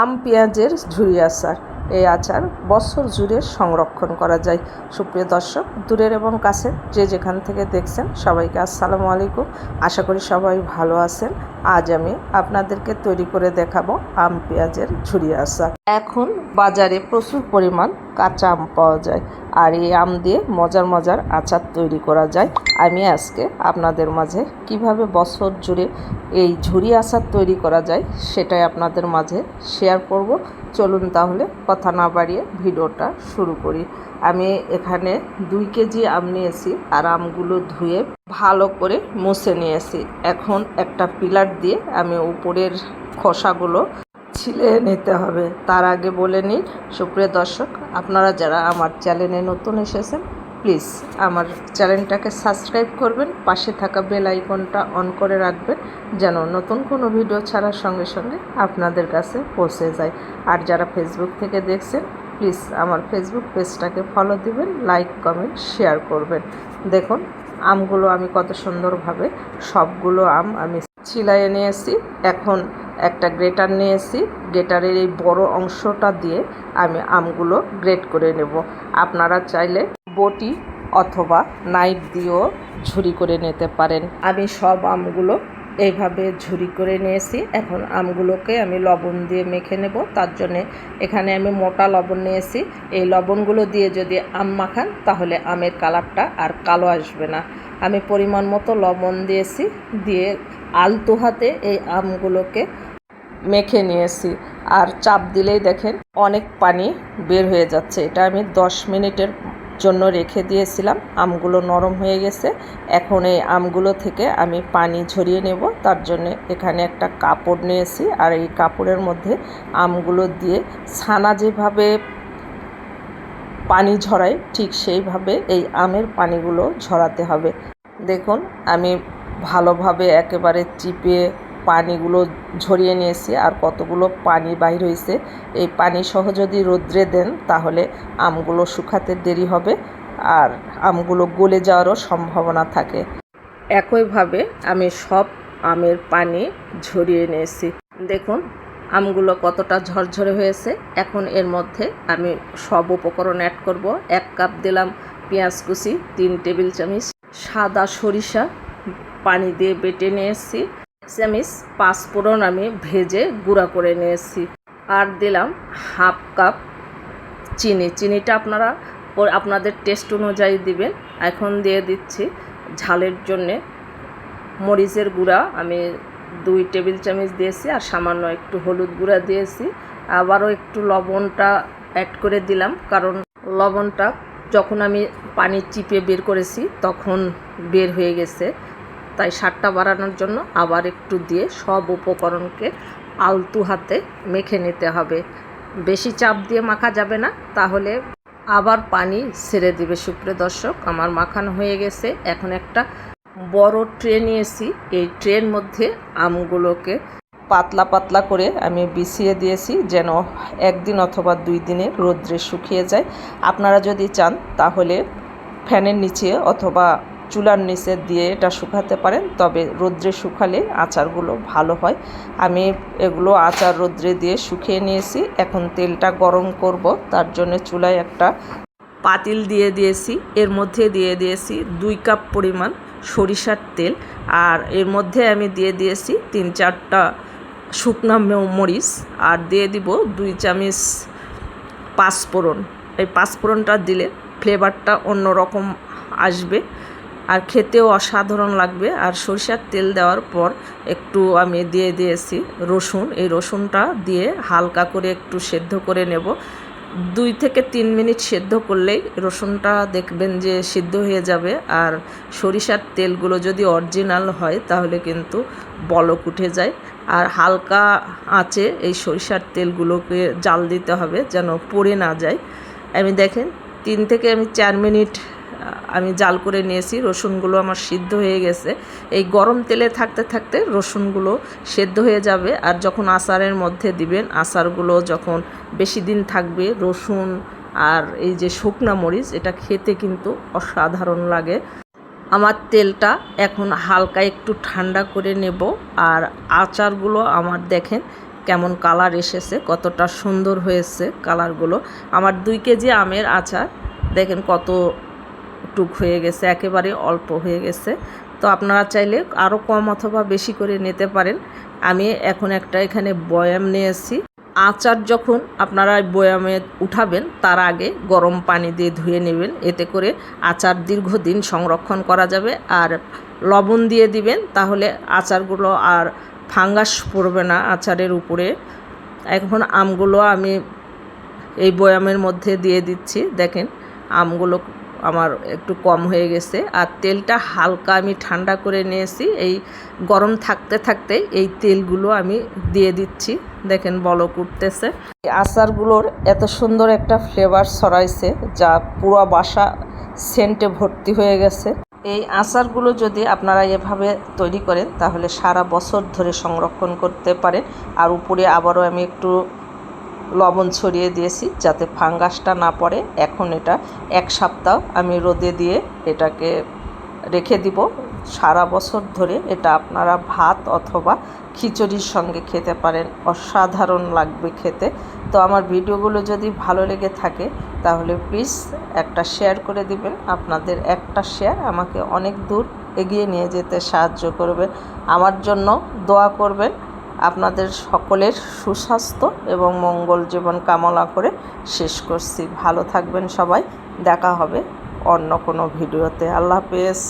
আম, পেঁয়াজের ঝুরি আচার। এই আচার বছর জুড়ে সংরক্ষণ করা যায়। সুপ্রিয় দর্শক, দূরের এবং কাছের যে যেখান থেকে দেখছেন সবাইকে আসসালামু আলাইকুম। আশা করি সবাই ভালো আছেন। আজ আমি আপনাদেরকে তৈরি করে দেখাবো আম, পেঁয়াজের ঝুরি আচার। এখন বাজারে প্রচুর পরিমাণ কাঁচা আম পাওয়া যায়। আর এই আম দিয়ে মজার মজার আচার তৈরি করা যায়। আমি আজকে আপনাদের মাঝে কীভাবে বছর জুড়ে এই ঝুরি আচার তৈরি করা যায় সেটাই আপনাদের মাঝে শেয়ার করব। চলুন তাহলে কথা না বাড়িয়ে ভিডিওটা শুরু করি। আমি এখানে দুই কেজি আম নিয়েছি আর আমগুলো ধুয়ে ভালো করে মুছে নিয়েছি। এখন একটা পিলার দিয়ে আমি উপরের খোসাগুলো ছিলে নিতে হবে। তার আগে বলে নিই, সুপ্রিয় দর্শক, আপনারা যারা আমার চ্যানেলে নতুন এসেছেন, প্লিজ আমার চ্যানেলটাকে সাবস্ক্রাইব করবেন, পাশে থাকা বেল আইকনটা অন করে রাখবেন, যেন নতুন কোনো ভিডিও ছাড়ার সঙ্গে সঙ্গে আপনাদের কাছে পৌঁছে যায়। আর যারা ফেসবুক থেকে দেখছেন, প্লিজ আমার ফেসবুক পেজটাকে ফলো দিবেন লাইক কমেন্ট শেয়ার করবেন। দেখুন, আমগুলো আমি কত সুন্দরভাবে সবগুলো আম আমি ছিলাইয়ে নিয়েছি। এখন একটা গ্রেটার নিয়েছি। গ্রেটারের এই বড় অংশটা দিয়ে আমি আমগুলো গ্রেট করে নেব। আপনারা চাইলে বটি অথবা নাইফ দিয়েও ঝুরি করে নিতে পারেন। আমি সব আমগুলো এইভাবে ঝুরি করে নিয়েছি। এখন আমগুলোকে আমি লবণ দিয়ে মেখে নেব। তার জন্যে এখানে আমি মোটা লবণ নিয়েছি। এই লবণগুলো দিয়ে যদি আম মাখান, তাহলে আমের কালারটা আর কালো আসবে না। আমি পরিমাণ মতো লবণ দিয়েছি। দিয়ে আলতো হাতে এই আমগুলোকে মেখে নিয়েছি। আর চাপ দিলেই দেখেন অনেক পানি বের হয়ে যাচ্ছে। এটা আমি দশ মিনিটের জন্য রেখে দিয়েছিলাম। আমগুলো নরম হয়ে গেছে। এখন এই আমগুলো থেকে আমি পানি ঝরিয়ে নেব। তার জন্য এখানে একটা কাপড় নিয়েছি। আর এই কাপড়ের মধ্যে আমগুলো দিয়ে ছানা যেভাবে পানি ঝরায়, ঠিক সেইভাবে এই আমের পানিগুলো ঝরাতে হবে। দেখুন, আমি ভালোভাবে একেবারে চিপে পানিগুলো ঝরিয়ে নিয়েছি আর কতগুলো পানি বাইর হয়েছে, এই পানি সহ যদি রোদ্রে দেন তাহলে আমগুলো শুকাতে দেরি হবে আর আমগুলো গলে যাওয়ারও সম্ভাবনা থাকে। একইভাবে আমি সব আমের পানি ঝরিয়ে নিয়েছি। দেখুন, আমগুলো কতটা ঝরঝরে হয়েছে। এখন এর মধ্যে আমি সব উপকরণ অ্যাড করব। এক কাপ দিলাম পেঁয়াজ কুচি, তিন টেবিল চামচ সাদা সরিষা পানি দিয়ে বেটে নিয়েছি। চামিচ পাঁচফোড়ন আমি ভেজে গুঁড়া করে নিয়েছি। আর দিলাম হাফ কাপ চিনি। চিনিটা আপনারা আপনাদের টেস্ট অনুযায়ী দিবেন। এখন দিয়ে দিচ্ছি ঝালের জন্যে মরিচের গুঁড়া। আমি দুই টেবিল চামচ দিয়েছি আর সামান্য একটু হলুদ গুঁড়া দিয়েছি। আবারও একটু লবণটা অ্যাড করে দিলাম। কারণ লবণটা যখন আমি পানি চিপে বের করেছি তখন বের হয়ে গেছে। তাই স্বাদটা বাড়ানোর জন্য আবার একটু দিয়ে সব উপকরণকে আলতু হাতে মেখে নিতে হবে। বেশি চাপ দিয়ে মাখা যাবে না, তাহলে আবার পানি ছেড়ে দিবে। সুপ্রিয় দর্শক, আমার মাখানো হয়ে গেছে। এখন একটা বড় ট্রে নিয়েছি। এই ট্রের মধ্যে আমগুলোকে পাতলা পাতলা করে আমি বিছিয়ে দিয়েছি যেন একদিন অথবা দুই দিনে রোদ্রে শুকিয়ে যায়। আপনারা যদি চান, তাহলে ফ্যানের নিচে অথবা চুলার নিচে দিয়ে এটা শুকাতে পারেন, তবে রোদ্রে শুকালে আচারগুলো ভালো হয়। আমি এগুলো আচার রোদ্রে দিয়ে শুকিয়ে নিয়েছি, এখন তেলটা গরম করব, তার জন্য চুলায় একটা পাতিল দিয়ে দিয়েছি। এর মধ্যে দিয়ে দিয়েছি দুই কাপ পরিমাণ সরিষার তেল, আর এর মধ্যে আমি দিয়ে দিয়েছি তিন চারটা শুকনা মরিচ, আর দিয়ে দিব দুই চামচ পাঁচফোড়ন। এই পাঁচফোড়নটা দিলে ফ্লেভারটা অন্যরকম আসবে। আর খেতেও অসাধারণ লাগবে। আর সরিষার তেল দেওয়ার পর একটু আমি দিয়ে দিয়েছি রসুন। এই রসুনটা দিয়ে হালকা করে একটু সেদ্ধ করে নেব। দুই থেকে তিন মিনিট সেদ্ধ করলেই রসুনটা দেখবেন যে সিদ্ধ হয়ে যাবে। আর সরিষার তেলগুলো যদি অরিজিনাল হয় তাহলে কিন্তু বলক উঠে যায়। আর হালকা আঁচে এই সরিষার তেলগুলোকে জাল দিতে হবে যেন পড়ে না যায়। আমি দেখেন, তিন থেকে আমি চার মিনিট আমি জাল করে নিয়েছি, রসুনগুলো আমার সিদ্ধ হয়ে গেছে। এই গরম তেলে থাকতে থাকতে রসুনগুলো সেদ্ধ হয়ে যাবে আর যখন আচারের মধ্যে দিবেন, আচারগুলো যখন বেশি দিন থাকবে, রসুন আর এই যে শুকনা মরিচ, এটা খেতে কিন্তু অসাধারণ লাগে। আমার তেলটা এখন হালকা একটু ঠান্ডা করে নেব আর আচারগুলো আমার দেখেন কেমন কালার এসেছে, কতটা সুন্দর হয়েছে কালারগুলো। আমার দুই কেজি আমের আচার, দেখেন কত টুক হয়ে গেছে, একেবারে অল্প হয়ে গেছে। তো আপনারা চাইলে আরও কম অথবা বেশি করে নিতে পারেন। আমি এখন একটা এখানে বয়াম নিয়েছি। আচার যখন আপনারা বয়ামে উঠাবেন, তার আগে গরম পানি দিয়ে ধুয়ে নেবেন। এতে করে আচার দীর্ঘদিন সংরক্ষণ করা যাবে। আর লবণ দিয়ে দিবেন, তাহলে আচারগুলো আর ফাঙ্গাস পড়বে না আচারের উপরে। এখন আমগুলো আমি এই বয়ামের মধ্যে দিয়ে দিচ্ছি। দেখেন, আমগুলো আমার একটু কম হয়ে গেছে। আর তেলটা হালকা আমি ঠান্ডা করে নিয়েছি। এই গরম থাকতে থাকতে এই তেলগুলো আমি দিয়ে দিচ্ছি। দেখেন বলক উঠতেছে। আচারগুলোর এত সুন্দর একটা ফ্লেভার ছড়াইছে যা পুরো বাসা সেন্টে ভর্তি হয়ে গেছে। এই আচারগুলো যদি আপনারা এভাবে তৈরি করেন তাহলে সারা বছর ধরে সংরক্ষণ করতে পারেন। আর উপরে আবারও আমি একটু লবণ ছড়িয়ে দিয়েছি যাতে ফাঙ্গাসটা না পড়ে। এখন এটা এক সপ্তাহ আমি রোদে দিয়ে এটাকে রেখে দিব। সারা বছর ধরে এটা আপনারা ভাত অথবা খিচুড়ির সঙ্গে খেতে পারেন। অসাধারণ লাগবে খেতে। তো আমার ভিডিওগুলো যদি ভালো লেগে থাকে, তাহলে প্লিজ একটা শেয়ার করে দিবেন। আপনাদের একটা শেয়ার আমাকে অনেক দূর এগিয়ে নিয়ে যেতে সাহায্য করবে। আমার জন্য দোয়া করবেন। আপনাদের সকলের সুস্বাস্থ্য এবং মঙ্গল জীবন কামনা করে শেষ করছি। ভালো থাকবেন সবাই। দেখা হবে অন্য কোনো ভিডিওতে। আল্লাহ হাফেজ।